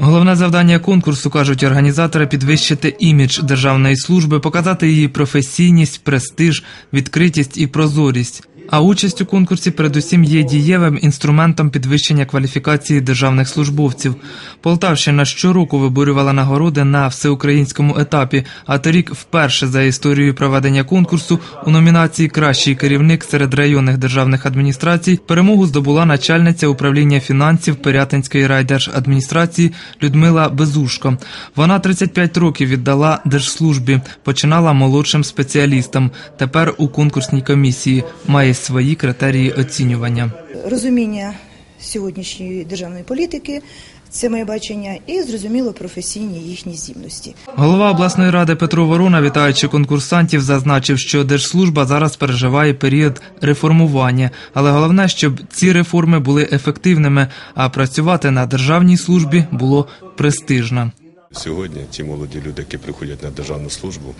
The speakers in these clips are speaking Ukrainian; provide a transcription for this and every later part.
Головне завдання конкурсу кажуть організатори підвищити імідж державної служби, показати її професійність, престиж, відкритість і прозорість. А участь у конкурсі передусім є дієвим інструментом підвищення кваліфікації державних службовців. Полтавщина щороку виборювала нагороди на всеукраїнському етапі, а торік вперше за історією проведення конкурсу у номінації Кращий керівник серед районних державних адміністрацій перемогу здобула начальниця управління фінансів Пирятинської райдержадміністрації Людмила Безушко. Вона 35 років віддала держслужбі, починала молодшим спеціалістом. Тепер у конкурсній комісії має свої критерії оцінювання. розуміння сьогоднішньої державної політики, це моє бачення, і зрозуміло професійні їхні здібності. Голова обласної ради Петро Ворона, вітаючи конкурсантів, зазначив, що держслужба зараз переживає період реформування, але головне, щоб ці реформи були ефективними, а працювати на державній службі було престижно. Сьогодні ті молоді люди, які приходять на державну службу,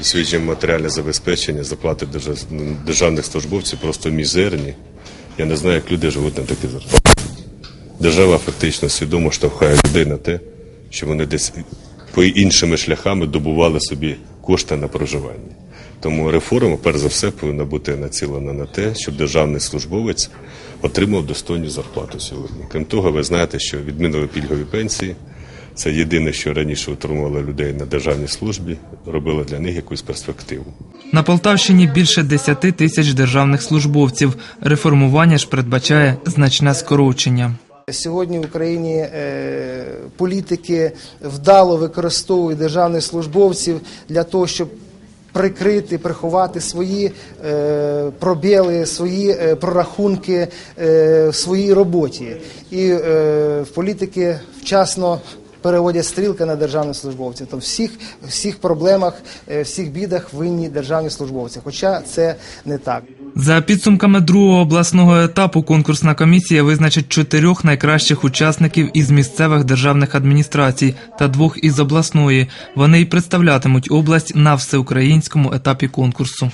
і сьогодні матеріальне забезпечення, заплати державних службовців просто мізерні. Я не знаю, як люди живуть на такі зарплати. Держава фактично свідомо штовхає людей на те, що вони десь по іншими шляхами добували собі кошти на проживання. Тому реформа, перш за все, повинна бути націлена на те, щоб державний службовець отримав достойну зарплату сьогодні. Крім того, ви знаєте, що відмінили пільгові пенсії. Це єдине, що раніше утримувало людей на державній службі, робило для них якусь перспективу. На Полтавщині більше 10 тисяч державних службовців. Реформування ж передбачає значне скорочення. Сьогодні в Україні е, політики вдало використовують державних службовців для того, щоб прикрити, приховати свої е, пробіли, свої е, прорахунки е, в своїй роботі. І е, в політики вчасно переводять стрілки на державних службовців. То всіх, всіх проблемах, е, всіх бідах винні державні службовці. Хоча це не так. За підсумками другого обласного етапу конкурсна комісія визначить чотирьох найкращих учасників із місцевих державних адміністрацій та двох із обласної. Вони й представлятимуть область на всеукраїнському етапі конкурсу.